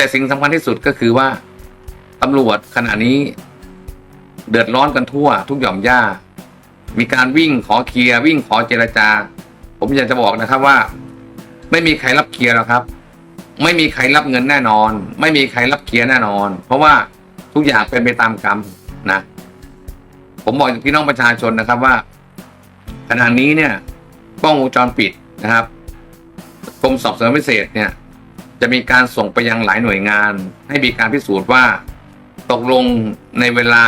แต่สิ่งสำคัญที่สุดก็คือว่าตำรวจขณะนี้ เดือดร้อนกันทั่ว ทุกหย่อมย่า มีการวิ่งขอเคลียร์วิ่งขอเจรจา ผมอยากจะบอกนะครับว่า ไม่มีใครรับเคลียร์หรอกครับ ไม่มีใครรับเงินแน่นอน ไม่มีใครรับเคลียร์แน่นอน เพราะว่าทุกอย่างเป็นไปตามกรรมนะ ผมบอกพี่น้องประชาชนนะครับว่าขณะนี้เนี่ยกล้องวงจรปิดนะครับกรมสอบสวนพิเศษเนี่ย จะมีการส่งไปยังหลายหน่วยงาน ให้มีการพิสูจน์ว่า ตกลงในเวลา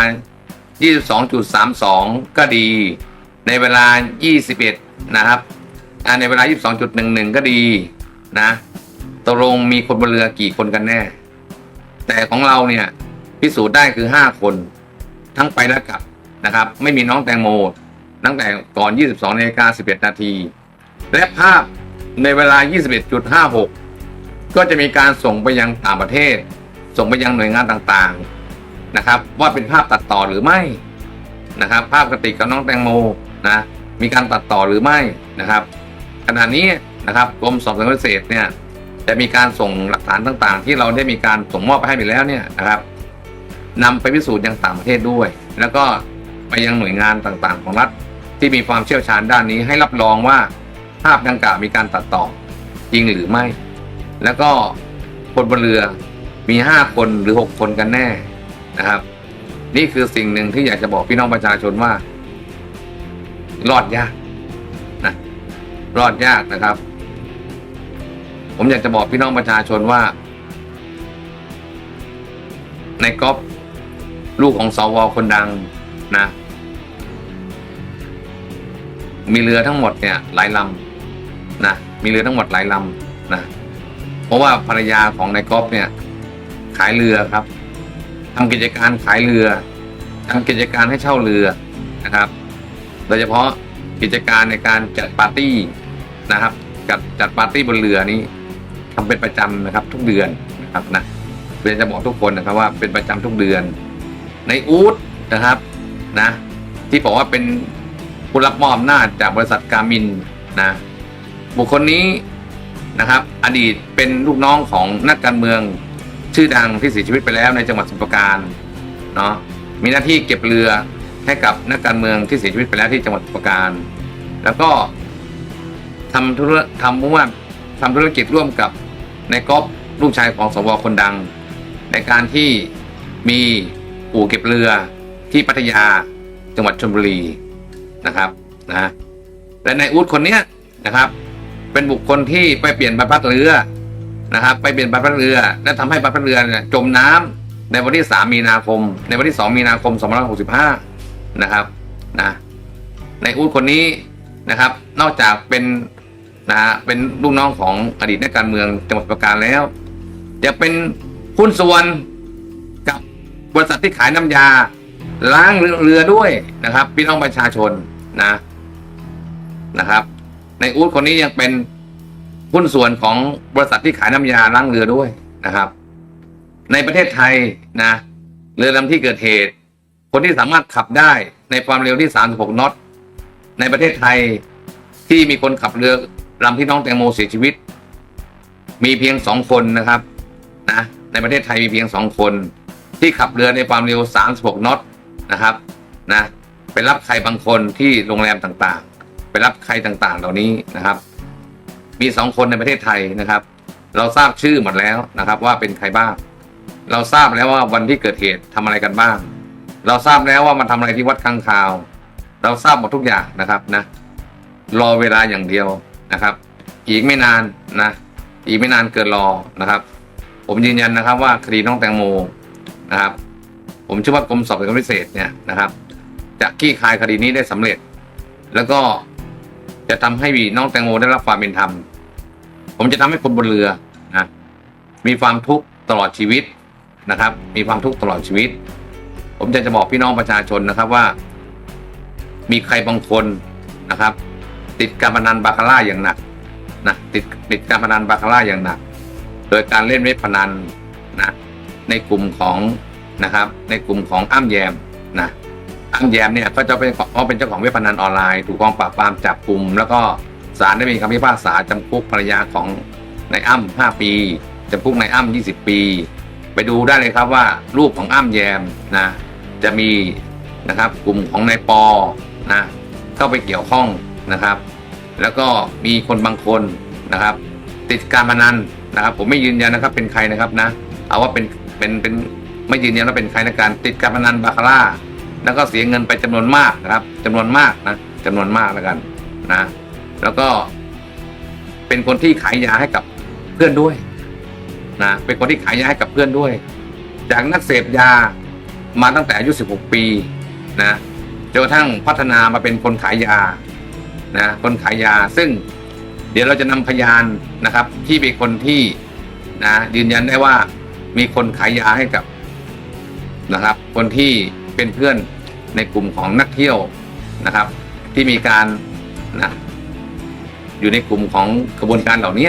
22.32 ก็ดี ในเวลา 21 นะครับในเวลา 22.11 ก็ดีนะตกลงมีคนบนเรือกี่คนกันแน่ แต่ของเราเนี่ยพิสูจน์ได้คือ 5 คน ทั้งไปและกลับนะครับ ไม่มีน้องแตงโมตั้งแต่ก่อน 22นาฬิกา11 นาที และภาพในเวลา 21.56 ก็จะมีการส่งไปยังต่างประเทศ ส่งไปยังหน่วยงานต่างๆนะครับ ว่าเป็นภาพตัดต่อหรือไม่นะครับ ภาพกระติกกับน้องแตงโมนะมีการตัดต่อหรือไม่นะครับ ขณะนี้นะครับกรมสอบสวนพิเศษเนี่ยจะมีการส่งหลักฐานต่างๆ ที่เราได้มีการส่งมอบไปให้ไปแล้วเนี่ยนะครับนำไปพิสูจน์ยังต่างประเทศด้วย แล้วก็ไปยังหน่วยงานต่างๆ ของรัฐที่มีความเชี่ยวชาญด้านนี้ให้รับรองว่าภาพดังกล่าวมีการตัดต่อจริงหรือไม่ แล้วก็คนบนเรือมีห้าคนหรือหกคนกันแน่นะครับ นี่คือสิ่งหนึ่งที่อยากจะบอกพี่น้องประชาชนว่า รอดยากนะรอดยากนะครับ ผมอยากจะบอกพี่น้องประชาชนว่า ในก๊อฟลูกของสวคนดังนะ มีเรือทั้งหมดเนี่ย หลายลำนะมีเรือทั้งหมดหลายลำนะ ราะว่าภรรยาของนายก๊อฟเนี่ย ขายเรือครับทำกิจการขายเรือทำกิจการให้เช่าเรือนะครับ โดยเฉพาะกิจการในการจัดปาร์ตี้นะครับจัดจัดปาร์ตี้บนเรือนี้ทำเป็นประจำนะครับ ทุกเดือนนะครับนะเรียนจะบอกทุกคนนะครับว่าเป็นประจำทุกเดือน ในอูดนะครับนะ ที่บอกว่าเป็นผู้รับมอบอำนาจจากบริษัทการมินนะบุคคลนี้ นะครับ อดีตเป็นลูกน้องของนักการเมืองชื่อดังที่เสียชีวิตไปแล้วในจังหวัดสมุพรปราการเนาะมีหน้าที่เก็บเรือให้กับนักการเมืองที่เสียชีวิตไปแล้วที่จังหวัดสมุพรปราการ แล้วก็ทำธุรทำว่าทำธุรกิจร่วมกับในก๊อฟลูกชายของสวคนดัง ในการที่มีอู่เก็บเรือที่พัทยาจังหวัดชลบุรีนะครับนะและในอูดคนเนี้ยนะครับ เป็นบุคคลที่ไปเปลี่ยนใบพัดเรือนะครับ ไปเปลี่ยนใบพัดเรือ และทำให้ใบพัดเรือจมน้ำในวันที่ 3 มีนาคม ในวันที่ 2 มีนาคม 2565 นะครับนะในอูดคนนี้นะครับ นอกจากเป็นนะฮะเป็นลูกน้องของอดีตนักการเมืองจังหวัดสมุพรปราการแล้วจะเป็นหุ้นส่วนกับบริษัทที่ขายน้ำยา ล้างเรือด้วยนะครับ พี่น้องประชาชนนะนะครับ ในอู๊ดคนนี้ยังเป็นหุ้นส่วนของบริษัทที่ขายน้ำยาล้างเรือด้วยนะครับ ในประเทศไทยนะ เรือลำที่เกิดเหตุ คนที่สามารถขับได้ในความเร็วที่ 36 น็อต ในประเทศไทยที่มีคนขับเรือลำที่น้องแตงโมเสียชีวิต มีเพียงสองคนนะครับนะในประเทศไทยมีเพียงสองคน ที่ขับเรือในความเร็ว 36 น็อตนะครับนะไปรับใครบางคนที่โรงแรมต่างๆ ไปรับใครต่างๆ เหล่านี้นะครับ มีสองคนในประเทศไทยนะครับ เราทราบชื่อหมดแล้วนะครับ ว่าเป็นใครบ้าง เราทราบแล้วว่าวันที่เกิดเหตุทำอะไรกันบ้าง เราทราบแล้วว่ามันทำอะไรที่วัดข้างคาว เราทราบหมดทุกอย่างนะครับนะรอเวลาอย่างเดียวนะครับ อีกไม่นานนะอีกไม่นานเกินรอนะครับ ผมยืนยันนะครับ ว่าคดีน้องแตงโมนะครับ ผมเชื่อว่ากรมสอบสวนพิเศษเนี่ยนะครับจะคลี่คลายคดีนี้ได้สำเร็จ แล้วก็ จะทำให้น้องแตงโมได้รับความเป็นธรรม ผมจะทำให้คนบนเรือนะมีความทุกข์ตลอดชีวิตนะครับ มีความทุกข์ตลอดชีวิต ผมจะจะบอกพี่น้องประชาชนนะครับว่า มีใครบางคนนะครับ ติดการพนันบาคาร่าอย่างหนักนะติดติดการพนันบาคาร่าอย่างหนัก โดยการเล่นเว็บพนันนะในกลุ่มของนะครับ ในกลุ่มของอ้ำแยมนะ อ้ำแยมเนี่ยก็จะเป็นของเขาเป็นเจ้าของเว็บพนันออนไลน์ถูกกองปราบปรามจับกลุ่มแล้วก็ศาลได้มีคำพิพากษาจำคุกภรรยาของนายอ้ำห้าปีจำคุกนายอ้ำ20 ปี ไปดูได้เลยครับว่ารูปของอ้ำแยมนะจะมีนะครับกลุ่มของนายปอนะเข้าไปเกี่ยวข้องนะครับ แล้วก็มีคนบางคนนะครับ ติดการพนันนะครับ ผมไม่ยืนยันนะครับเป็นใครนะครับนะเอาว่าเป็นเป็นเป็นไม่ยืนยันว่าเป็นใครในการติดการพนันบาคาร่า แล้วก็เสียเงินไปจำนวนมากนะครับจำนวนมากนะจำนวนมากแล้วกันนะ แล้วก็เป็นคนที่ขายยาให้กับเพื่อนด้วยนะเป็นคนที่ขายยาให้กับเพื่อนด้วย จากนักเสพยามาตั้งแต่อายุ 16 ปีนะจนกระทั่งพัฒนามาเป็นคนขายยานะคนขายยาซึ่งเดี๋ยวเราจะนำพยานนะครับ ที่เป็นคนที่นะยืนยันได้ว่ามีคนขายยาให้กับนะครับ คนที่เป็นเพื่อน ในกลุ่มของนักเที่ยวนะครับ ที่มีการนะอยู่ในกลุ่มของกระบวนการเหล่านี้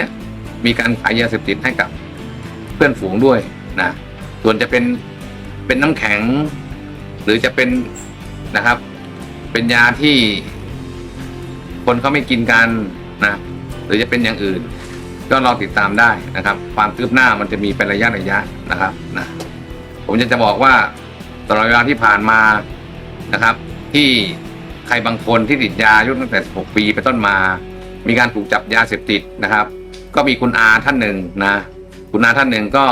มีการขายยาเสพติดให้กับเพื่อนฝูงด้วยนะส่วนจะเป็นเป็นน้ำแข็ง หรือจะเป็นนะครับ เป็นยาที่คนเขาไม่กินกันนะหรือจะเป็นอย่างอื่น ก็รองติดตามได้นะครับ ความคืบหน้ามันจะมีเป็นระยะระยะนะครับนะผมจะจะบอกว่าตลอดเวลาที่ผ่านมา นะครับ ที่ใครบางคนที่ติดยาอายุตั้งแต่ 16 ปีไปต้นมา มีการถูกจับยาเสพติดนะครับ ก็มีคุณอาท่านหนึ่งนะคุณอาท่านหนึ่งก็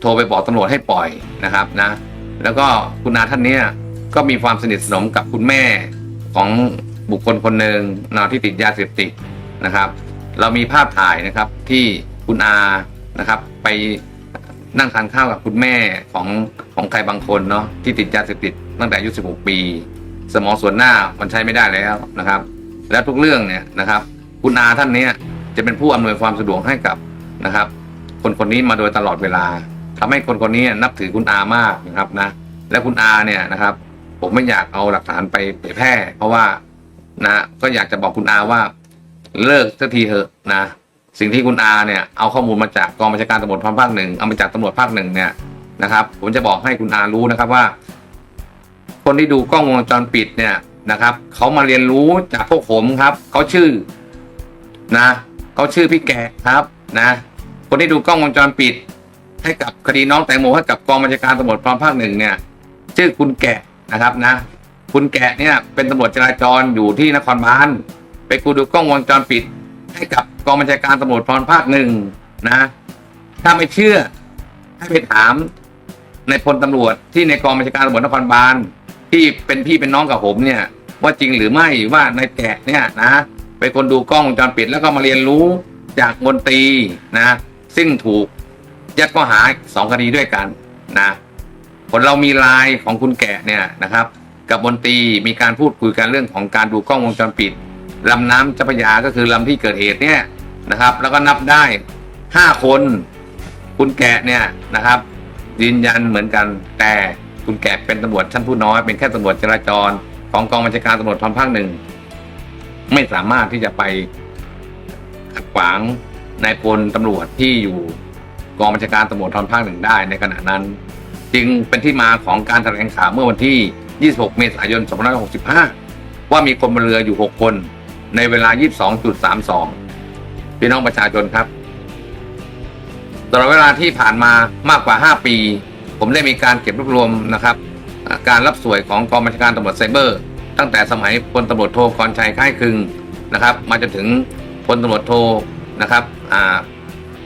โทรไปบอกตำรวจให้ปล่อยนะครับนะแล้วก็คุณอาท่านนี้ก็มีความสนิทสนมกับคุณแม่ของบุคคลคนหนึ่งนะที่ติดยาเสพติดนะครับ เรามีภาพถ่ายนะครับที่คุณอานะครับ ไป นั่งทานข้าวกับคุณแม่ของของใครบางคนเนาะที่ติดยาเสพติดตั้งแต่อายุ 16 ปี สมองส่วนหน้ามันใช้ไม่ได้แล้วนะครับ และทุกเรื่องเนี่ยนะครับ คุณอาท่านเนี้ยจะเป็นผู้อำนวยความสะดวกให้กับนะครับ คนคนนี้มาโดยตลอดเวลาทำให้คนคนนี้นับถือคุณอามากนะครับนะและคุณอาเนี่ยนะครับ ผมไม่อยากเอาหลักฐานไปเผยแพร่ เพราะว่านะก็อยากจะบอกคุณอาว่าเลิกสักทีเถอะนะ สิ่งที่คุณอาเนี่ยเอาข้อมูลมาจากกองบัญชาการตำรวจภาคหนึ่งเอามาจากตำรวจภาคหนึ่งเนี่ยนะครับผมจะบอกให้คุณอารู้นะครับว่า คนที่ดูกล้องวงจรปิดเนี่ยนะครับเขามาเรียนรู้จากพวกผมครับเขาชื่อนะเขาชื่อพี่แกครับนะคนที่ดูกล้องวงจรปิด ให้กับคดีน้องแตงโมให้กับกองบัญชาการตำรวจภาคหนึ่งเนี่ยชื่อคุณแกะนะครับนะ คุณแกะเนี่ยเป็นตำรวจจราจรอยู่ที่นครบาลไปกูดูกล้องวงจรปิด ให้กับกองบัญชาการตำรวจภาคหนึ่งนะ ถ้าไม่เชื่อให้ไปถามในพลตำรวจที่ในกองบัญชาการตำรวจนครบาลที่เป็นพี่เป็นน้องกับผมเนี่ย ว่าจริงหรือไม่ว่านายแกะเนี่ยนะเป็นคนดูกล้องวงจรปิดแล้วก็มาเรียนรู้จากมนตรีนะ ซึ่งถูกยัดข้อหาสองคดีด้วยกันนะผลเรามีลน์ของคุณแกะเนี่ยนะครับ กับบนตรีมีการพูดคุยกันเรื่องของการดูกล้องวงจรปิด ลำน้ำเจ้าพระยาก็คือลำที่เกิดเหตุเนี่ยนะครับ แล้วก็นับได้ห้าคน คุณแกะเนี่ยนะครับ ยืนยันเหมือนกัน แต่คุณแกะเป็นตำรวจชั้นผู้น้อยเป็นแค่ตำรวจจราจร ของกองบัญชาการตำรวจทอนภาคหนึ่งไม่สามารถที่จะไปขัดขวางนายพลตำรวจที่อยู่กองบัญชาการตำรวจทอนภาคหนึ่งได้ในขณะนั้น จึงเป็นที่มาของการแถลงข่าวเมื่อวันที่ 26 เมษายน 2565 ว่ามีคนบนเรืออยู่ 6 คน ในเวลา 22.32 พี่น้องประชาชนครับ ตลอดเวลาที่ผ่านมามากกว่า 5 ปี ผมได้มีการเก็บรวบรวมนะครับ การรับสวยของกองบัญชาการตำรวจไซเบอร์ ตั้งแต่สมัยพลตำรวจโทกรชัยค่ายคึงนะครับ มาจนถึงพลตำรวจโทนะครับ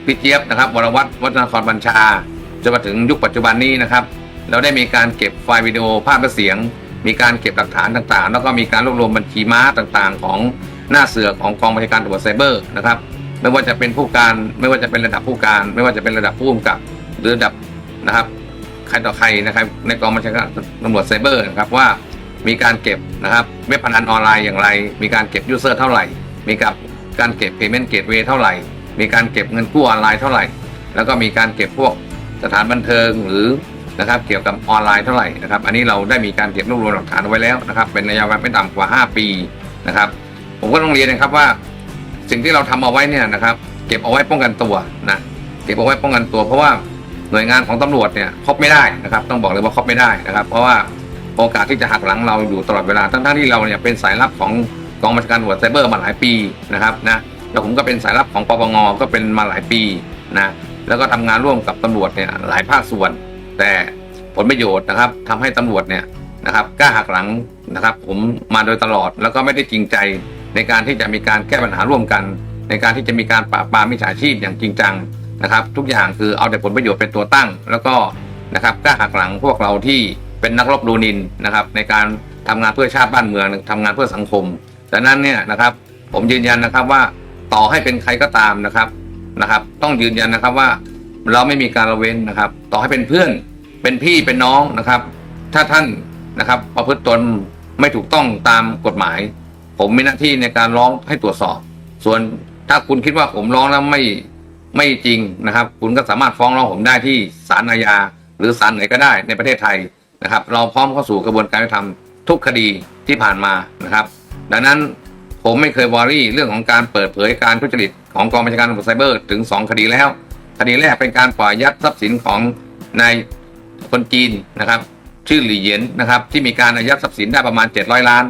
พี่เจี๊ยบนะครับวรวัตรวัฒนครบัญชาจนมาถึงยุคปัจจุบันนี้นะครับ เราได้มีการเก็บไฟล์วิดีโอภาพและเสียง มีการเก็บหลักฐานต่างๆ แล้วก็มีการรวบรวมบัญชีม้าต่างๆ ของ หน้าเสือของกองบัญชาการตำรวจไซเบอร์นะครับไม่ว่าจะเป็นผู้การไม่ว่าจะเป็นระดับผู้การ ไม่ว่าจะเป็นระดับผู้กำกับ หรือระดับนะครับ ใครต่อใครนะครับ ในกองบัญชาการตำรวจไซเบอร์นะครับว่ามีการเก็บนะครับเว็บพนันออนไลน์อย่างไร มีการเก็บยูเซอร์เท่าไหร่ มีกับการเก็บ payment gateway เท่าไหร่ มีการเก็บเงินกู้ออนไลน์เท่าไหร่ แล้วก็มีการเก็บพวกสถานบันเทิงหรือนะครับเกี่ยวกับออนไลน์เท่าไหร่นะครับ อันนี้เราได้มีการเก็บรวบรวมหลักฐานไว้แล้วนะครับ เป็นระยะเวลาไม่ต่ำกว่า 5 ปีนะครับ ผมก็ต้องเรียนนะครับว่า สิ่งที่เราทำเอาไว้เนี่ยนะครับ เก็บเอาไว้ป้องกันตัวนะเก็บเอาไว้ป้องกันตัว เพราะว่าหน่วยงานของตำรวจเนี่ยครบไม่ได้นะครับ ต้องบอกเลยว่าครบไม่ได้นะครับ เพราะว่าโอกาสที่จะหักหลังเราอยู่ตลอดเวลาทั้งๆที่เราเนี่ยเป็นสายลับของกองบัญชาการตำรวจไซเบอร์มาหลายปีนะครับนะแล้วผมก็เป็นสายลับของปปงก็เป็นมาหลายปีนะแล้วก็ทำงานร่วมกับตำรวจเนี่ยหลายภาคส่วน แต่ผลประโยชน์นะครับทำให้ตำรวจเนี่ยนะครับกล้าหักหลังนะครับ ผมมาโดยตลอดแล้วก็ไม่ได้จริงใจ ในการที่จะมีการแก้ปัญหาร่วมกัน ในการที่จะมีการปราบปรามมิจฉาชีพอย่างจริงจังนะครับ ทุกอย่างคือเอาแต่ผลประโยชน์เป็นตัวตั้ง แล้วก็นะครับกล้าหักหลังพวกเราที่เป็นนักรบรูนินนะครับ ในการทำงานเพื่อชาติบ้านเมืองทำงานเพื่อสังคมดังนั้นเนี่ยนะครับผมยืนยันนะครับว่าต่อให้เป็นใครก็ตามนะครับนะครับ ต้องยืนยันนะครับว่าเราไม่มีการละเว้นนะครับ ต่อให้เป็นเพื่อนเป็นพี่เป็นน้องนะครับ ถ้าท่านนะครับประพฤติตนไม่ถูกต้องตามกฎหมาย ผมมีหน้าที่ในการร้องให้ตรวจสอบ ส่วนถ้าคุณคิดว่าผมร้องแล้วไม่ไม่จริงนะครับ คุณก็สามารถฟ้องร้องผมได้ที่ศาลอาญาหรือศาลไหนก็ได้ในประเทศไทยนะครับ เราพร้อมเข้าสู่กระบวนการยุติธรรมทุกคดีที่ผ่านมานะครับ ดังนั้นผมไม่เคยวอรี่เรื่องของการเปิดเผยการทุจริตของกองบัญชาการตำรวจไซเบอร์ถึง 2 คดีแล้ว คดีแรกเป็นการปล่อยยัดทรัพย์สินของนายคนจีนนะครับ ชื่อหลี่เหยียนนะครับที่มีการอายัดทรัพย์สินได้ประมาณ 700 ล้าน